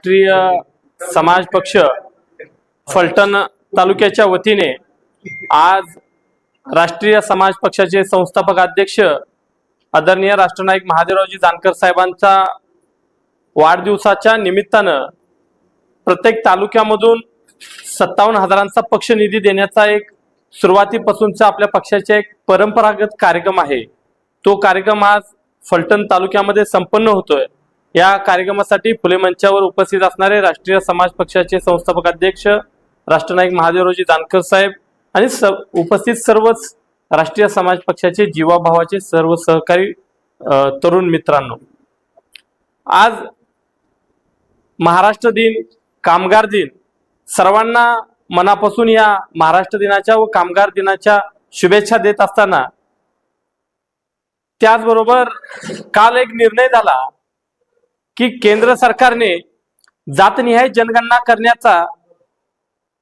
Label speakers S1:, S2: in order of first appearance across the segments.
S1: राष्ट्रीय समाज पक्ष फलटण तालुक्याच्या वतीने आज राष्ट्रीय समाज पक्षाचे संस्थापक अध्यक्ष आदरणीय राष्ट्रनायक महादेवरावजी जानकर साहेबांचा वाढदिवसाच्या निमित्तानं प्रत्येक तालुक्यामधून सत्तावन्न हजारांचा पक्ष निधी देण्याचा एक सुरुवातीपासूनचा आपल्या पक्षाचा एक परंपरागत कार्यक्रम आहे. तो कार्यक्रम आज फलटण तालुक्यामध्ये संपन्न होतोय. या कार्यक्रमासाठी फुले मंचावर उपस्थित असणारे राष्ट्रीय समाज पक्षाचे संस्थापक अध्यक्ष राष्ट्रनायक महादेवरावजी जानकर साहेब आणि स उपस्थित सर्वच राष्ट्रीय समाज पक्षाचे जीवाभावाचे सर्व सहकारी तरुण मित्रांनो. आज महाराष्ट्र दिन कामगार दिन. सर्वांना मनापासून या महाराष्ट्र दिनाच्या व कामगार दिनाच्या शुभेच्छा देत असताना त्याचबरोबर काल एक निर्णय झाला. की केंद्र सरकारने जातनिहाय जनगणना करण्याचा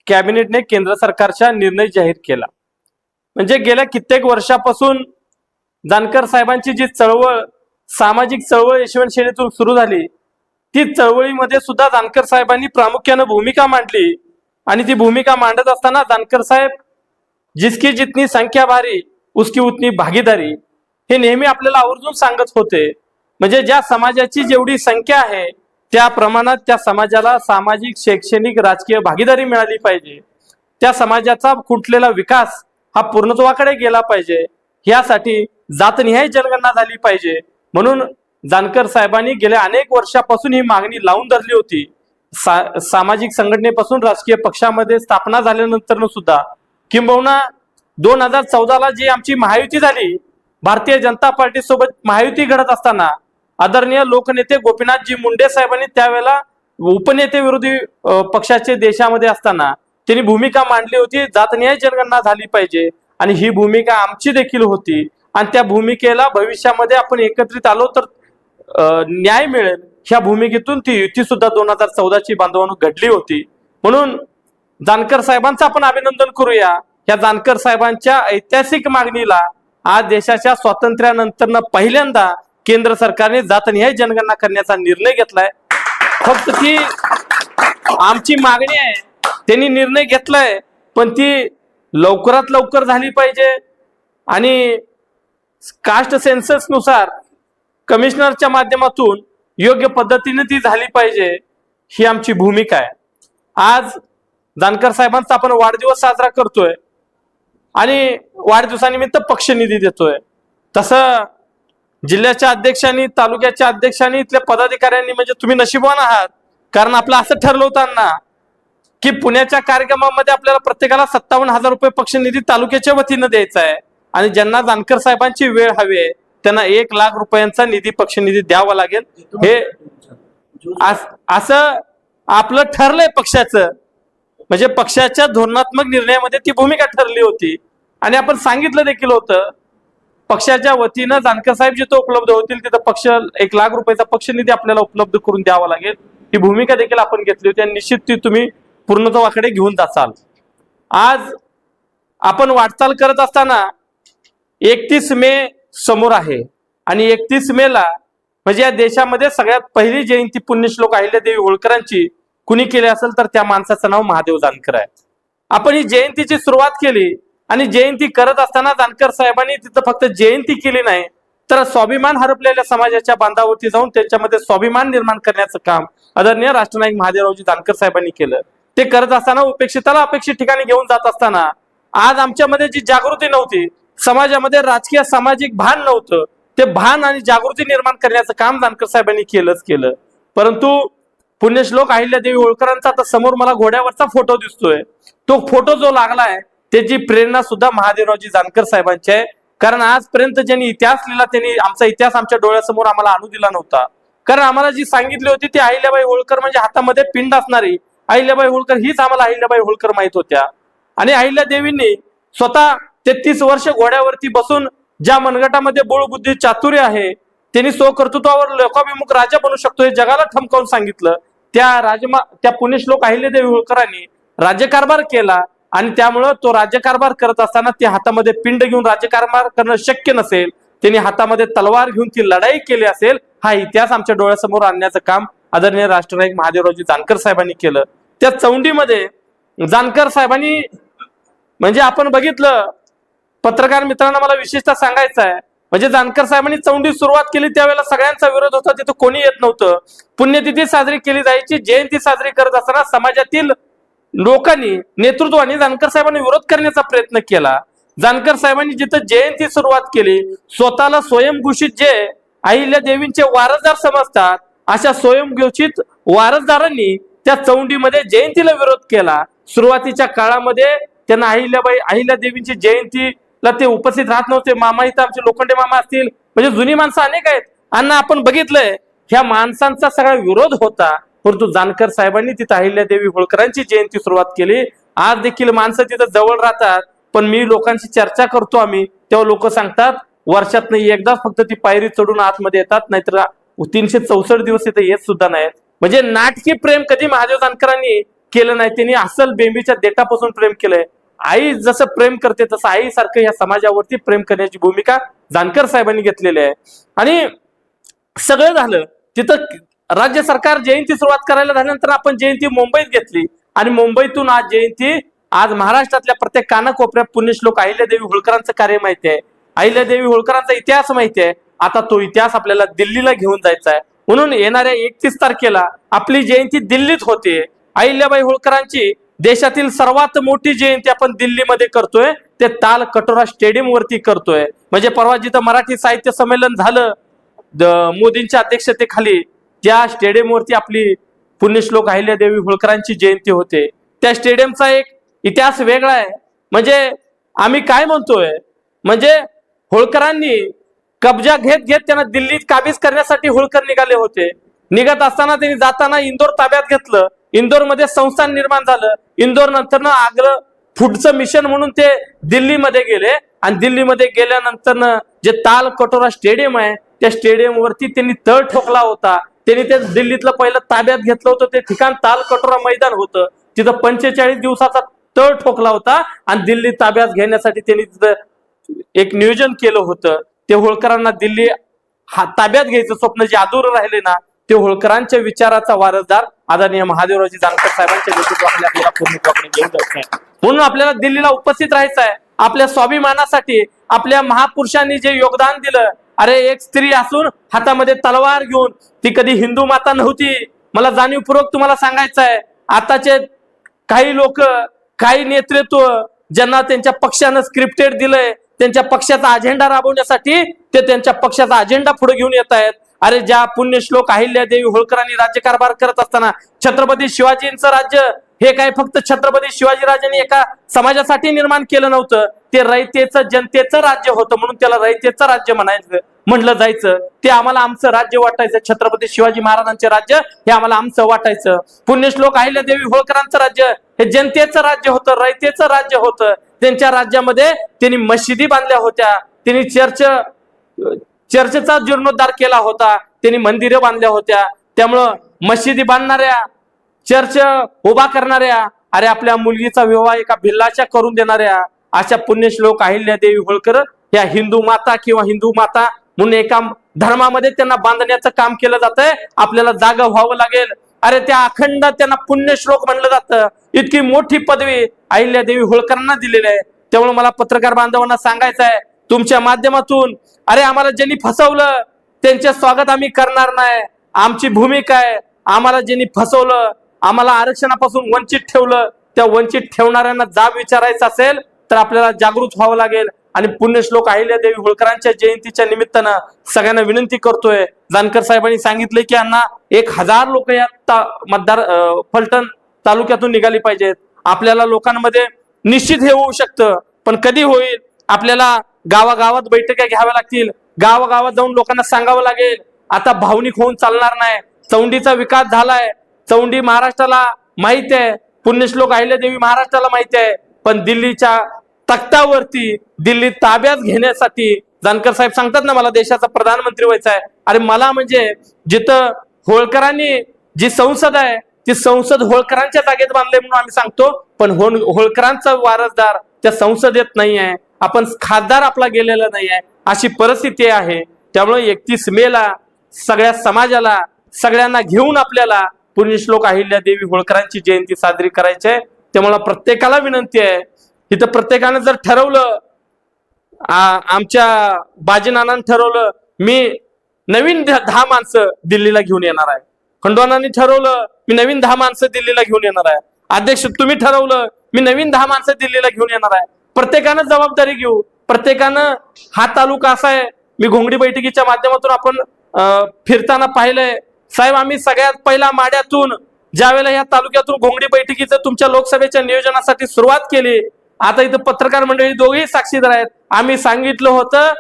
S1: कॅबिनेटने केंद्र सरकारचा निर्णय जाहीर केला. म्हणजे गेल्या कित्येक वर्षापासून जानकर साहेबांची जी चळवळ सामाजिक चळवळ यशवंतशैलीतून सुरू झाली ती चळवळीमध्ये सुद्धा जानकर साहेबांनी प्रामुख्यानं भूमिका मांडली आणि ती भूमिका मांडत असताना जानकर साहेब जिसकी जितनी संख्या भारी उसकी उतनी भागीदारी हे नेहमी आपल्याला आवर्जून सांगत होते. म्हणजे ज्या समाजाची जेवढी संख्या आहे त्या प्रमाणात त्या समाजाला सामाजिक शैक्षणिक राजकीय भागीदारी मिळाली पाहिजे. त्या समाजाचा खुटलेला विकास हा पूर्णत्वाकडे गेला पाहिजे. यासाठी जातनिहाय जनगणना झाली पाहिजे. म्हणून जानकर साहेबांनी गेल्या अनेक वर्षापासून ही मागणी लावून धरली होती. सा, सामाजिक संघटनेपासून राजकीय पक्षामध्ये स्थापना झाल्यानंतर सुद्धा किंबहुना दोन हजार चौदाला जी आमची महायुती झाली भारतीय जनता पार्टी सोबत महायुती घडत असताना आदरणीय लोकनेते गोपीनाथजी मुंडे साहेबांनी त्यावेळेला उपनेते विरोधी पक्षाचे देशामध्ये असताना त्यांनी भूमिका मांडली होती. जातनिहाय जनगणना झाली पाहिजे आणि ही भूमिका आमची देखील होती आणि त्या भूमिकेला भविष्यामध्ये आपण एकत्रित आलो तर न्याय मिळेल. ह्या भूमिकेतून ती युती सुद्धा दोन हजार चौदाची बांधवणूक घडली होती. म्हणून जानकर साहेबांचं आपण अभिनंदन करूया. या जानकर साहेबांच्या ऐतिहासिक मागणीला आज देशाच्या स्वातंत्र्यानंतर पहिल्यांदा केंद्र सरकारने जातनिहाय जनगणना करण्याचा निर्णय घेतलाय. फक्त ती आमची मागणी आहे त्यांनी निर्णय घेतलाय पण ती लवकरात लवकर झाली पाहिजे. आणि कास्ट सेन्ससनुसार कमिशनरच्या माध्यमातून योग्य पद्धतीने ती झाली पाहिजे ही आमची भूमिका आहे. आज जानकर साहेबांचा आपण वाढदिवस साजरा करतोय आणि वाढदिवसानिमित्त पक्ष निधी देतोय. तसं जिल्ह्याच्या अध्यक्षांनी तालुक्याच्या अध्यक्षांनी इथल्या पदाधिकाऱ्यांनी म्हणजे तुम्ही नशिबवान आहात. कारण आपलं असं ठरलं होतं ना की पुण्याच्या कार्यक्रमामध्ये आपल्याला प्रत्येकाला सत्तावन्न हजार रुपये पक्ष निधी तालुक्याच्या वतीनं द्यायचा आहे. आणि ज्यांना जानकर साहेबांची वेळ हवी आहे त्यांना एक लाख रुपयांचा निधी पक्ष निधी द्यावा लागेल. हे असं आपलं ठरलंय पक्षाचं. म्हणजे पक्षाच्या धोरणात्मक निर्णयामध्ये ती भूमिका ठरली होती. आणि आपण सांगितलं देखील होतं पक्षाच्या वतीनं जानकर साहेब जिथं उपलब्ध होतील तिथं पक्ष एक लाख रुपयाचा पक्ष निधी आपल्याला उपलब्ध करून द्यावा लागेल. ही भूमिका देखील आपण घेतली होती आणि निश्चित ती तुम्ही पूर्णत्वाकडे घेऊन जाचाल. आज आपण वाटचाल करत असताना एकतीस मे समोर आहे आणि एकतीस मे ला म्हणजे या देशामध्ये सगळ्यात पहिली जयंती पुण्यश्लोक अहिल्यादेवी होळकरांची कुणी केली असेल तर त्या माणसाचं नाव महादेव जानकर आहे. आपण ही जयंतीची सुरुवात केली आणि जयंती करत असताना जानकर साहेबांनी तिथं फक्त जयंती केली नाही तर स्वाभिमान हरपलेल्या समाजाच्या बांधावरती जाऊन त्याच्यामध्ये स्वाभिमान निर्माण करण्याचं काम आदरणीय राष्ट्रनायक महादेवरावजी जानकर साहेबांनी केलं. ते करत असताना उपेक्षिताला अपेक्षित ठिकाणी घेऊन जात असताना आज आमच्यामध्ये जी जागृती नव्हती समाजामध्ये राजकीय सामाजिक भान नव्हतं ते भान आणि जागृती निर्माण करण्याचं काम जानकर साहेबांनी केलंच केलं. परंतु पुण्यश्लोक अहिल्यादेवी होळकरांचा आता समोर मला घोड्यावरचा फोटो दिसतोय. तो फोटो जो लागलाय त्याची प्रेरणा सुद्धा महादेवरावजी जानकर साहेबांची आहे. कारण आजपर्यंत ज्यांनी इतिहास लिहिला त्यांनी आमचा इतिहास आमच्या डोळ्यासमोर आम्हाला आणू दिला नव्हता. कारण आम्हाला जी सांगितली होती ती अहिल्याबाई होळकर म्हणजे हातामध्ये पिंड असणारी. अहिल्याबाई होळकर हीच आम्हाला अहिल्याबाई होळकर माहीत होत्या. आणि अहिल्या देवींनी स्वतः तेहतीस वर्ष घोड्यावरती बसून ज्या मनगटामध्ये बुद्धी चातुर्य आहे त्यांनी स्वकर्तृत्वावर लोकाभिमुख राजा बनू शकतो हे जगाला ठमकावून सांगितलं. त्या राजमा त्या पुण्यश्लोक अहिल्यादेवी होळकरांनी राज्यकारभार केला. आणि त्यामुळं तो राज्यकारभार करत असताना ते हातामध्ये पिंड घेऊन राज्यकारभार करणं शक्य नसेल त्यांनी हातामध्ये तलवार घेऊन ती लढाई केली असेल हा इतिहास आमच्या डोळ्यासमोर आणण्याचं काम आदरणीय राष्ट्रनायक महादेवरावजी जानकर साहेबांनी केलं. त्या चौंडीमध्ये जानकर साहेबांनी म्हणजे आपण बघितलं पत्रकार मित्रांना मला विशेषतः सांगायचं आहे म्हणजे जानकर साहेबांनी चौंडी सुरुवात केली त्यावेळेला सगळ्यांचा विरोध होता तिथं कोणी येत नव्हतं. पुण्यतिथी साजरी केली जायची जयंती साजरी करत असताना समाजातील लोकांनी नेतृत्वाने जानकर साहेबांनी विरोध करण्याचा प्रयत्न केला. जानकर साहेबांनी जिथं जयंती सुरुवात केली स्वतःला स्वयंघोषित जे अहिल्या देवींचे वारसदार समजतात अशा स्वयंघोषित वारसदारांनी त्या चौंडीमध्ये जयंतीला विरोध केला. सुरुवातीच्या काळामध्ये त्यांना अहिल्याबाई अहिल्या देवींची जयंतीला ते उपस्थित राहत नव्हते. मामा इथं आमचे लोखंडे मामा असतील. म्हणजे जुनी माणसं अनेक आहेत. आणि आपण बघितलंय ह्या माणसांचा सगळा विरोध होता. परंतु जानकर साहेबांनी तिथं अहिल्यादेवी होळकरांची जयंती सुरुवात केली. आज देखील माणसं तिथं जवळ राहतात पण मी लोकांशी चर्चा करतो आम्ही. तेव्हा लोक सांगतात वर्षात नाही एकदाच फक्त ती पायरी चढून आतमध्ये येतात नाहीतर तीनशे चौसष्ट दिवस इथे येत सुद्धा नाहीत. म्हणजे नाटकी प्रेम कधी महादेव जानकरांनी केलं नाही त्यांनी असल बेंबीच्या देटापासून प्रेम केलंय. आई जसं प्रेम करते तसं आई सारखं या समाजावरती प्रेम करण्याची भूमिका जानकर साहेबांनी घेतलेली आहे. आणि सगळं झालं तिथं राज्य सरकार जयंती सुरुवात करायला झाल्यानंतर आपण जयंती मुंबईत घेतली. आणि मुंबईतून आज जयंती आज महाराष्ट्रातल्या प्रत्येक कानाकोपऱ्यात पुण्यश्लोक अहिल्यादेवी होळकरांचं कार्य माहिती आहे. अहिल्यादेवी होळकरांचा इतिहास माहिती आहे. आता तो इतिहास आपल्याला दिल्लीला घेऊन जायचा आहे. म्हणून येणाऱ्या एकतीस तारखेला आपली जयंती दिल्लीत होते. अहिल्याबाई होळकरांची देशातील सर्वात मोठी जयंती आपण दिल्लीमध्ये करतोय. ते ताल कटोरा स्टेडियम वरती करतोय. म्हणजे परवा जिथं मराठी साहित्य संमेलन झालं द- मोदींच्या अध्यक्षतेखाली त्या स्टेडियमवरती आपली पुण्यश्लोक अहिल्यादेवी होळकरांची जयंती होते त्या स्टेडियमचा एक इतिहास वेगळा आहे. म्हणजे आम्ही काय म्हणतोय? म्हणजे होळकरांनी कब्जा घेत घेत त्यांना दिल्लीत काबीज करण्यासाठी होळकर निघाले होते. निघत असताना त्यांनी जाताना इंदोर ताब्यात घेतलं. इंदोरमध्ये संस्थान निर्माण झालं. इंदोर नंतर आग्र फुडचं मिशन म्हणून ते दिल्लीमध्ये गेले. आणि दिल्लीमध्ये गेल्यानंतर जे ताल कटोरा स्टेडियम आहे त्या स्टेडियम वरती त्यांनी तळ ठोकला होता. त्यांनी ते दिल्लीतलं पहिलं ताब्यात घेतलं होतं. ते ठिकाण ताल कटोरा मैदान होतं. तिथं पंचेचाळीस दिवसाचा तळ ठोकला होता आणि दिल्ली ताब्यात घेण्यासाठी त्यांनी तिथं एक नियोजन केलं होतं. ते होळकरांना दिल्ली हा ताब्यात घ्यायचं स्वप्न जे अधूर राहिले ना ते होळकरांच्या विचाराचा वारसदार आदरणीय महादेवरावजी जानकर साहेबांच्या नेतृत्वाखाली आपल्याला पूर्णत्वाकडे घेऊन जायचं आहे म्हणून आपल्याला दिल्लीला उपस्थित राहायचं आहे आपल्या स्वाभिमानासाठी आपल्या महापुरुषांनी जे योगदान दिलं अरे एक स्त्री असून हातामध्ये तलवार घेऊन ती कधी हिंदू माता नव्हती. मला जाणीवपूर्वक तुम्हाला सांगायचं आहे आताचे काही लोक काही नेतृत्व ज्यांना त्यांच्या पक्षानं स्क्रिप्टेड दिलंय त्यांच्या पक्षाचा अजेंडा राबवण्यासाठी ते त्यांच्या पक्षाचा अजेंडा पुढे घेऊन येत आहेत. अरे ज्या पुण्यश्लोक अहिल्यादेवी होळकरांनी राज्यकारभार करत असताना छत्रपती शिवाजींचं राज्य हे काय फक्त छत्रपती शिवाजीराजांनी एका समाजासाठी निर्माण केलं नव्हतं. ते रयतेचं जनतेचं राज्य होतं म्हणून त्याला रयतेचं राज्य म्हणायचं म्हणलं जायचं. ते आम्हाला आमचं राज्य वाटायचं. छत्रपती शिवाजी महाराजांचे राज्य हे आम्हाला आमचं वाटायचं. पुण्यश्लोक अहिल्यादेवी होळकरांचं राज्य हे जनतेचं राज्य होतं रयतेचं राज्य होतं. त्यांच्या राज्यामध्ये त्यांनी मशिदी बांधल्या होत्या. त्यांनी चर्च चर्चचा जीर्णोद्धार केला होता. त्यांनी मंदिरं बांधल्या होत्या. त्यामुळं मशिदी बांधणाऱ्या चर्च उभा करणाऱ्या अरे आपल्या मुलगीचा विवाह एका भिल्लाच्या करून देणाऱ्या अशा पुण्यश्लोक अहिल्यादेवी होळकर या हिंदू माता किंवा हिंदू माता म्हणून एका धर्मामध्ये त्यांना बांधण्याचं काम केलं जात आपल्याला जागा व्हावं लागेल. अरे त्या अखंड त्यांना पुण्यश्लोक म्हणलं जातं. इतकी मोठी पदवी अहिल्यादेवी होळकरांना दिलेली आहे. त्यामुळे मला पत्रकार बांधवांना सांगायचं आहे तुमच्या माध्यमातून अरे आम्हाला ज्यांनी फसवलं त्यांचे स्वागत आम्ही करणार नाही. आमची भूमिका आहे. आम्हाला ज्यांनी फसवलं आम्हाला आरक्षणापासून वंचित ठेवलं त्या वंचित ठेवणाऱ्यांना जाब विचारायचा असेल तर आपल्याला जागृत व्हावं लागेल. आणि पुण्यश्लोक अहिल्यादेवी होळकरांच्या जयंतीच्या निमित्तानं सगळ्यांना विनंती करतोय. जानकर साहेबांनी सांगितले की यांना एक हजार लोक या ता- मतदार फलटण तालुक्यातून निघाली पाहिजेत. आपल्याला लोकांमध्ये निश्चित हे होऊ शकतं. पण कधी होईल? आपल्याला गावागावात बैठका घ्याव्या लागतील. गावागावात जाऊन लोकांना सांगावं लागेल. आता भावनिक होऊन चालणार नाही. चौंडीचा विकास झालाय. चौंडी महाराष्ट्राला माहिती आहे. पुण्यश्लोक अहिल्यादेवी महाराष्ट्राला माहिती आहे. पण दिल्लीच्या तख्तावरती दिल्ली ताब्यात घेण्यासाठी जानकर साहेब सांगतात ना मला देशाचा प्रधानमंत्री व्हायचा आहे. अरे मला म्हणजे जिथं होळकरांनी जी संसद आहे ती संसद होळकरांच्या जागेत बांधले म्हणून आम्ही सांगतो पण होळ होळकरांचा वारसदार त्या संसदेत नाही आहे. आपण खासदार आपला गेलेला नाही आहे. अशी परिस्थिती आहे. त्यामुळे एकतीस मे ला सगळ्या समाजाला सगळ्यांना घेऊन आपल्याला पुण्यश्लोक अहिल्या देवी होळकरांची जयंती साजरी करायची आहे. त्यामुळे प्रत्येकाला विनंती आहे इथं प्रत्येकानं जर ठरवलं आमच्या बाजीनानानं ठरवलं मी नवीन दहा माणसं दिल्लीला घेऊन येणार आहे. खंडोनाने ठरवलं मी नवीन दहा माणसं दिल्लीला घेऊन येणार आहे. अध्यक्ष तुम्ही ठरवलं मी नवीन दहा माणसं दिल्लीला घेऊन येणार आहे. प्रत्येकानं जबाबदारी घेऊ. प्रत्येकानं हा तालुका असा आहे मी घोंगडी बैठकीच्या माध्यमातून आपण फिरताना पाहिलंय. साहेब आम्ही सगळ्यात पहिला माड्यातून ज्यावेळेला या तालुक्यातून घोंगडी बैठकीचं तुमच्या लोकसभेच्या नियोजनासाठी सुरुवात केली आता इथं पत्रकार मंडळी दोघेही साक्षीदार आहेत. आम्ही सांगितलं होतं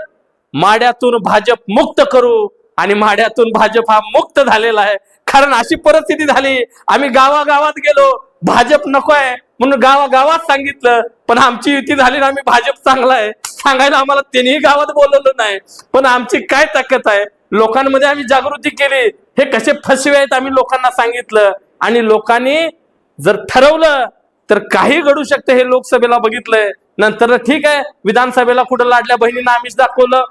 S1: माड्यातून भाजप मुक्त करू आणि माड्यातून भाजप हा मुक्त झालेला आहे. कारण अशी परिस्थिती झाली आम्ही गावागावात गेलो भाजप नको आहे म्हणून गावागावात सांगितलं पण आमची युती झाली ना आम्ही भाजप चांगला आहे. सांगायला आम्हाला त्यांनीही गावात बोलवलं नाही. पण आमची काय ताकद आहे? लोकांमध्ये आम्ही जागृती केली. हे कसे फसवे आहेत आम्ही लोकांना सांगितलं. आणि लोकांनी जर ठरवलं तर काही घडू शकतं हे लोकसभेला बघितलंय. नंतर ठीक आहे विधानसभेला कुठं लाडल्या बहिणींना आम्हीच दाखवलं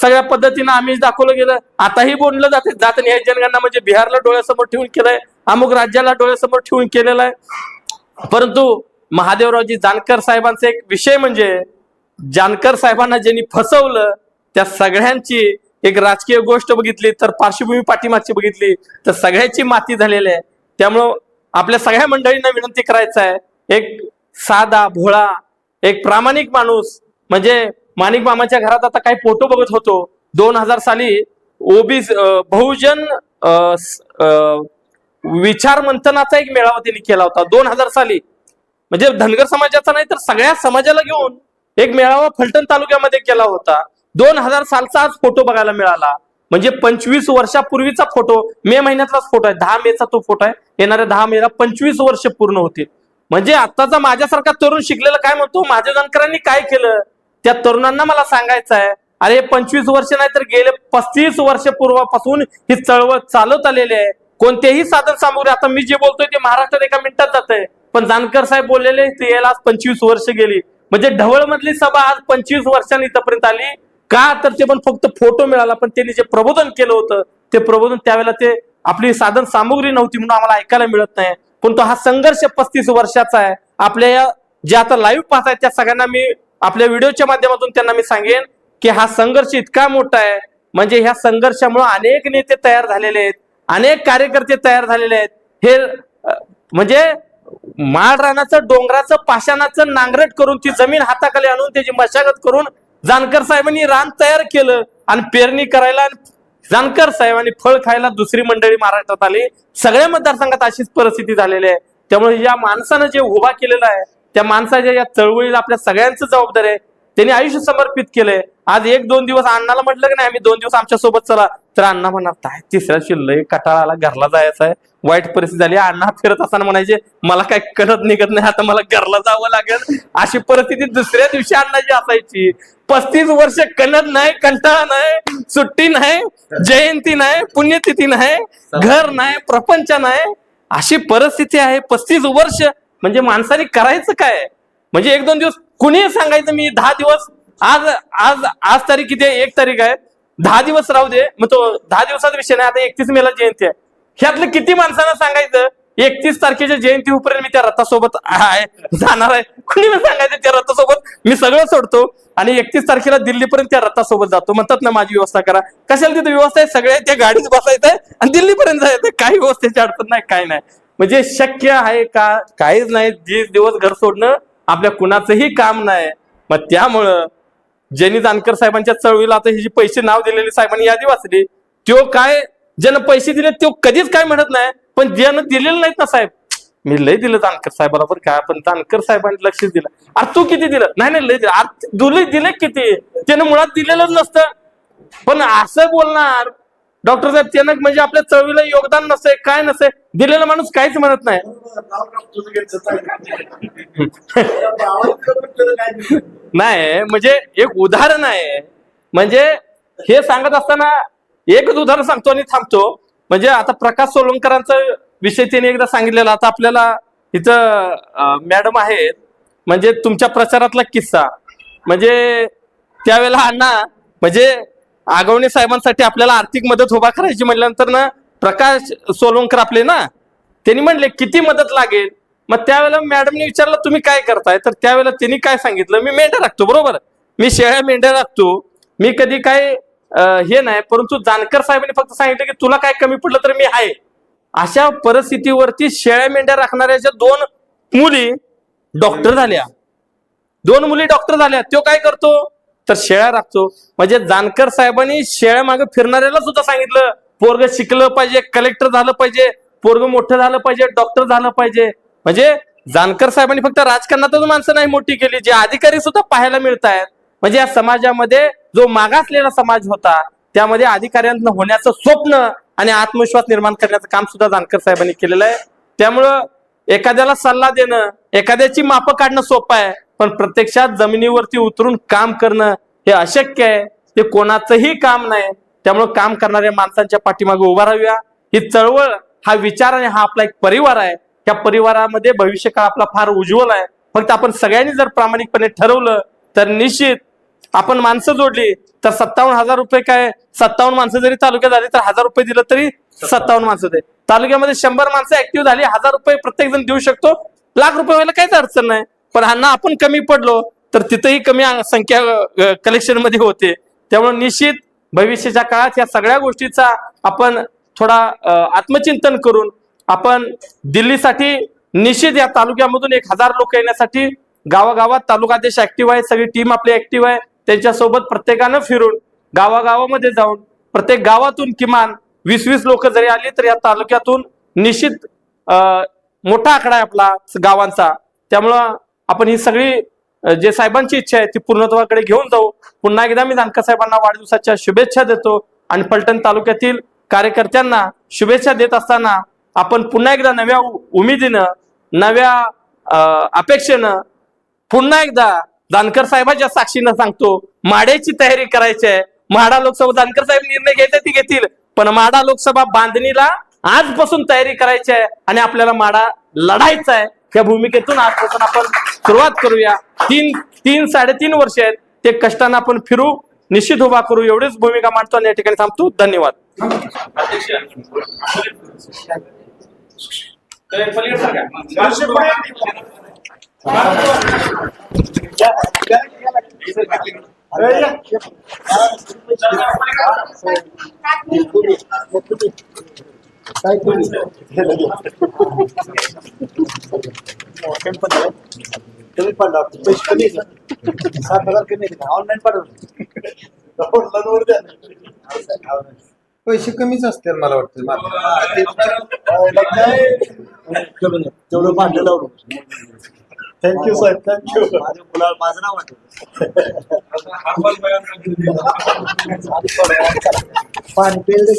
S1: सगळ्या पद्धतीनं आम्हीच दाखवलं गेलं. आताही बोललं जाते जात न्याय जनगणना म्हणजे बिहारला डोळ्यासमोर ठेवून केलंय अमुक राज्याला डोळ्यासमोर ठेवून केलेलं आहे परंतु महादेवरावजी जानकर साहेबांचा एक विषय म्हणजे जानकर साहेबांना ज्यांनी फसवलं त्या सगळ्यांची एक राजकीय गोष्ट बघितली तर पार्श्वभूमी पाठीमागची बघितली तर सगळ्याची माती झालेली आहे. त्यामुळं आपल्या सगळ्या मंडळींना विनंती करायचं आहे. एक साधा भोळा एक प्रामाणिक माणूस म्हणजे माणिक मामाच्या घरात आता काही फोटो बघत होतो. दोन हजार साली ओबी बहुजन विचार मंथनाचा एक मेळावा त्यांनी केला होता. दोन हजार साली. म्हणजे धनगर समाजाचा नाही तर सगळ्या समाजाला घेऊन एक मेळावा फलटण तालुक्यामध्ये केला होता. दोन हजार सालचा आज फोटो बघायला मिळाला. म्हणजे पंचवीस वर्षापूर्वीचा फोटो मे महिन्यातलाच फोटो आहे. दहा मेचा तो फोटो आहे. येणाऱ्या दहा मेला पंचवीस वर्ष पूर्ण होतील. म्हणजे आताचा माझ्यासारखा तरुण शिकलेला काय म्हणतो? माझ्या जानकरांनी काय केलं? त्या तरुणांना मला सांगायचं आहे. अरे पंचवीस वर्ष नाही तर गेले पस्तीस वर्ष पूर्वापासून ही चळवळ चालत आलेली आहे. कोणतेही साधन सामग्री आता मी जे बोलतोय ते महाराष्ट्रात एका मिनिटात जात आहे पण जानकर साहेब बोललेले ते याला आज पंचवीस वर्ष गेली. म्हणजे ढवळ मधली सभा आज पंचवीस वर्षांनी इथपर्यंत आली. का तर ते पण फक्त फोटो मिळाला पण त्यांनी जे प्रबोधन केलं होतं ते प्रबोधन त्यावेळेला ते आपली साधन सामुग्री नव्हती म्हणून आम्हाला ऐकायला मिळत नाही. पण तो हा संघर्ष पस्तीस वर्षाचा आहे. आपल्या या जे आता लाईव्ह पाहत आहेत त्या सगळ्यांना मी आपल्या व्हिडिओच्या माध्यमातून त्यांना मी सांगेन की हा संघर्ष इतका मोठा आहे. म्हणजे ह्या संघर्षामुळे अनेक नेते तयार झालेले आहेत अनेक कार्यकर्ते तयार झालेले आहेत. हे म्हणजे माळ रानाचं डोंगराचं पाषाणाचं नांगरट करून ती जमीन हाताखाली आणून त्याची मशागत करून जानकर साहेबांनी रान तयार केलं आणि पेरणी करायला जानकर साहेबांनी फळ खायला दुसरी मंडळी महाराष्ट्रात आली. सगळ्या मतदारसंघात अशीच परिस्थिती झालेली आहे. त्यामुळे या माणसानं जे उभा केलेला आहे त्या माणसाच्या या चळवळीला आपल्या सगळ्यांचं जबाबदार आहे. त्यांनी आयुष्य समर्पित केलंय. आज एक दोन दिवस अण्णाला म्हटलं की नाही आम्ही दोन दिवस आमच्यासोबत चला. तर अण्णा म्हणणार काय तिसऱ्या शिल्लक कटाळाला घरला जायचं आहे. वाईट परिस्थिती झाली अण्णा फिरत असताना म्हणायचे मला काय कळत निघत नाही आता मला घरला जावं लागेल. अशी परिस्थिती दुसऱ्या दिवशी अण्णाची असायची. पस्तीस वर्ष कणत नाही कंटाळा नाही सुट्टी नाही जयंती नाही पुण्यतिथी नाही घर नाही प्रपंच नाही. अशी परिस्थिती आहे. पस्तीस वर्ष म्हणजे माणसाने करायचं काय? म्हणजे एक दोन दिवस कुणी सांगायचं मी दहा दिवस आज आज आज तारीख किती आहे? एक तारीख आहे. दहा दिवस राहू दे. मग तो दहा दिवसाचा विषय नाही. आता एकतीस मेला जयंती आहे. ह्यातलं किती माणसांना सांगायचं? एकतीस तारखेच्या जयंती उपर्यंत मी त्या रथासोबत आहे जाणार आहे. कुणी सांगायचं त्या रथासोबत मी सगळं सोडतो. आणि एकतीस तारखेला दिल्लीपर्यंत त्या रथासोबत जातो. म्हणतात ना माझी व्यवस्था करा. कशाला तिथे व्यवस्था आहे? सगळ्या त्या गाडीत बसायचं आहे आणि दिल्लीपर्यंत जायचं काही व्यवस्थेची अडचण नाही काय नाही. म्हणजे शक्य आहे का? काहीच नाही. जे दिवस घर सोडणं आपल्या कुणाचंही काम नाही. मग त्यामुळं ज्यांनी जानकर साहेबांच्या चळवळीला आता ही जी पैसे नाव दिलेली साहेबांनी यादी वाचली तो काय ज्यानं पैसे दिले तो कधीच काय म्हणत नाही. पण ज्यानं दिलेलं नाहीत ना साहेब मी लय दिलं जानकर साहेबाला पण काय पण जानकर साहेबांनी लक्ष दिलं. अरे तू किती दिलं? नाही नाही लय दिलं. अरे तुला दिले किती? त्यानं मुळात दिलेलंच नसतं. पण असं बोलणार डॉक्टर साहेब त्यानं म्हणजे आपल्या चवीला योगदान नसे काय नसे? दिलेला माणूस काहीच म्हणत नाही. नाही म्हणजे एक उदाहरण आहे. म्हणजे हे सांगत असताना एकच उदाहरण सांगतो आणि थांबतो. म्हणजे आता प्रकाश सोलंकरांचा विषय त्यांनी एकदा सांगितलेला. आता आपल्याला इथं मॅडम आहेत. म्हणजे तुमच्या प्रचारातला किस्सा. म्हणजे त्यावेळेला अण्णा म्हणजे आगवणे साहेबांसाठी आपल्याला आर्थिक मदत उभा करायची म्हटल्यानंतर ना प्रकाश सोलवंकर आपले ना त्यांनी म्हणले किती मदत लागेल? मग त्यावेळेला मॅडमने विचारलं तुम्ही काय करताय? तर त्यावेळेला त्यांनी काय सांगितलं मी मेंढ्या राखतो बरोबर? मी शेळ्या मेंढ्या राखतो मी कधी काय हे नाही परंतु जानकर साहेबांनी फक्त सांगितलं की तुला काय कमी पडलं तर मी आहे. अशा परिस्थितीवरती शेळ्या मेंढ्या राखणाऱ्या ज्या दोन मुली डॉक्टर झाल्या दोन मुली डॉक्टर झाल्या तो काय करतो? तर शेळ्या राखतो. म्हणजे जानकर साहेबांनी शेळ्या मागे फिरणाऱ्याला सुद्धा सांगितलं. पोरग शिकलं पाहिजे कलेक्टर झालं पाहिजे पोरग मोठं झालं पाहिजे डॉक्टर झालं पाहिजे. म्हणजे जानकर साहेबांनी फक्त राजकारणातच माणसं नाही मोठी केली जे अधिकारी सुद्धा पाहायला मिळत आहेत म्हणजे या समाजामध्ये जो मागासलेला समाज होता त्यामध्ये अधिकाऱ्यांना होण्याचं स्वप्न आणि आत्मविश्वास निर्माण करण्याचं काम सुद्धा जानकर साहेबांनी केलेलं आहे. त्यामुळं एखाद्याला सल्ला देणं एखाद्याची मापं काढणं सोपं आहे. पण प्रत्यक्षात जमिनीवरती उतरून काम करणं हे अशक्य आहे. ते कोणाचंही काम नाही. त्यामुळं काम करणाऱ्या माणसांच्या पाठीमागे उभा राहूया. ही चळवळ हा विचार आणि हा आपला एक परिवार आहे. त्या परिवारामध्ये भविष्य आपला फार उज्ज्वल आहे. फक्त आपण सगळ्यांनी जर प्रामाणिकपणे ठरवलं तर निश्चित आपण माणसं जोडली तर सत्तावन्न हजार रुपये काय? सत्तावन्न माणसं जरी तालुक्यात झाली तर हजार रुपये दिलं तरी सत्तावन्न माणसं दे. तालुक्यामध्ये शंभर माणसं ऍक्टिव्ह झाली हजार रुपये प्रत्येक जण देऊ शकतो. लाख रुपये व्हायला काहीच अडचण नाही. पण ह्यांना आपण कमी पडलो तर तिथंही कमी संख्या कलेक्शनमध्ये होते. त्यामुळे निश्चित भविष्याच्या काळात या सगळ्या गोष्टीचा आपण थोडा आत्मचिंतन करून आपण दिल्लीसाठी निश्चित या तालुक्यामधून एक हजार लोक येण्यासाठी गावागावात तालुकाध्यक्ष ऍक्टिव्ह आहे सगळी टीम आपली ऍक्टिव्ह आहे. त्यांच्यासोबत प्रत्येकानं फिरून गावागावामध्ये जाऊन प्रत्येक गावातून किमान वीस वीस लोक जरी आली तर या तालुक्यातून निश्चित मोठा आकडा आहे आपला गावांचा. त्यामुळं आपण ही सगळी जे साहेबांची इच्छा आहे ती पूर्णत्वाकडे घेऊन जाऊ. पुन्हा एकदा मी जानकर साहेबांना वाढदिवसाच्या शुभेच्छा देतो आणि पलटण तालुक्यातील कार्यकर्त्यांना शुभेच्छा देत असताना आपण पुन्हा एकदा नव्या उमेदीनं नव्या अं, अपेक्षेनं पुन्हा एकदा जानकर साहेबांच्या साक्षीनं सांगतो माडेची तयारी करायची आहे. म्हाडा लोकसभा जानकर साहेब निर्णय घ्यायचे ती घेतील. पण माडा लोकसभा बांधणीला आजपासून तयारी करायची आहे आणि आपल्याला माडा लढायचा आहे. या भूमिकेतून आजपासून आपण सुरुवात करूया. तीन तीन साडेतीन वर्ष आहेत. ते कष्टानं आपण फिरू निश्चित उभा करू. एवढीच भूमिका मांडतो आणि या ठिकाणी थांबतो. धन्यवाद.
S2: कमी पडला पैसे कमी आहेत ना? सात हजार कमी आहेत ऑनलाईन पाठवलं
S3: पैसे कमीच असतील मला वाटतं
S2: तेवढं भांडण लावलं थँक्यू साहेब थँक्यू माझ्या मुलाला माझं नाव आठवलं पाणी पेल दे